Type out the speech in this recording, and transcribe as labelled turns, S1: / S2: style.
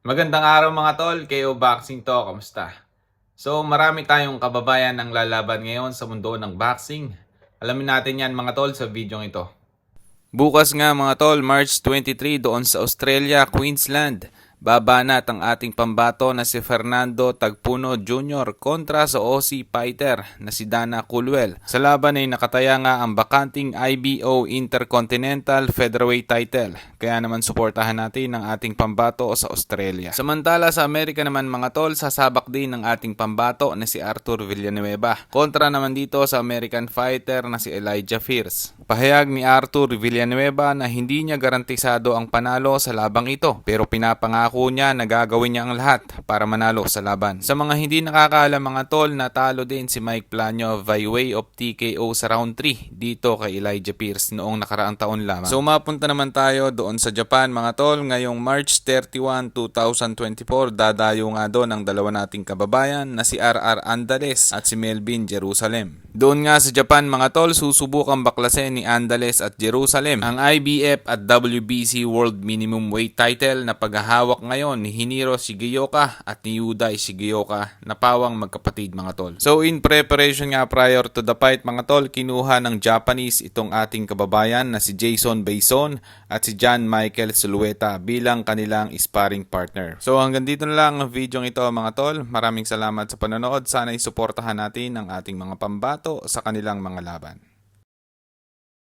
S1: Magandang araw mga tol, KO Boxing to, kamusta? So marami tayong kababayan ang lalaban ngayon sa mundo ng boxing. Alamin natin yan mga tol sa video ito. Bukas nga mga tol, March 23 doon sa Australia, Queensland. Babanat ang ating pambato na si Fernando Tagpuno Jr. kontra sa Aussie fighter na si Dana Coolwell. Sa laban ay nakataya nga ang bakanting IBO Intercontinental Featherweight title. Kaya naman suportahan natin ang ating pambato sa Australia. Samantala sa Amerika naman mga tol, sasabak din ng ating pambato na si Arthur Villanueva. Kontra naman dito sa American fighter na si Elijah Fierce. Pahayag ni Arthur Villanueva na hindi niya garantisado ang panalo sa labang ito pero pinapangako niya na gagawin niya ang lahat para manalo sa laban. Sa mga hindi nakakaalam mga tol, natalo din si Mike Planyo by way of TKO sa round 3 dito kay Elijah Pierce noong nakaraang taon lamang. So mapunta naman tayo doon sa Japan mga tol ngayong March 31, 2024 dadayo nga doon ang dalawa nating kababayan na si RR Andales at si Melvin Jerusalem. Doon nga sa Japan mga tol, susubukang baklasin ni Andales at Jerusalem ang IBF at WBC World Minimum Weight title na paghahawak ngayon ni Hiniro Shigeoka at ni Yudai Shigeoka na pawang magkapatid mga tol. So in preparation nga prior to the fight mga tol, kinuha ng Japanese itong ating kababayan na si Jason Bason at si John Michael Sulueta bilang kanilang sparring partner. So hanggang dito na lang ang video ito mga tol. Maraming salamat sa panonood. Sana isuportahan natin ang ating mga pambato sa kanilang mga laban.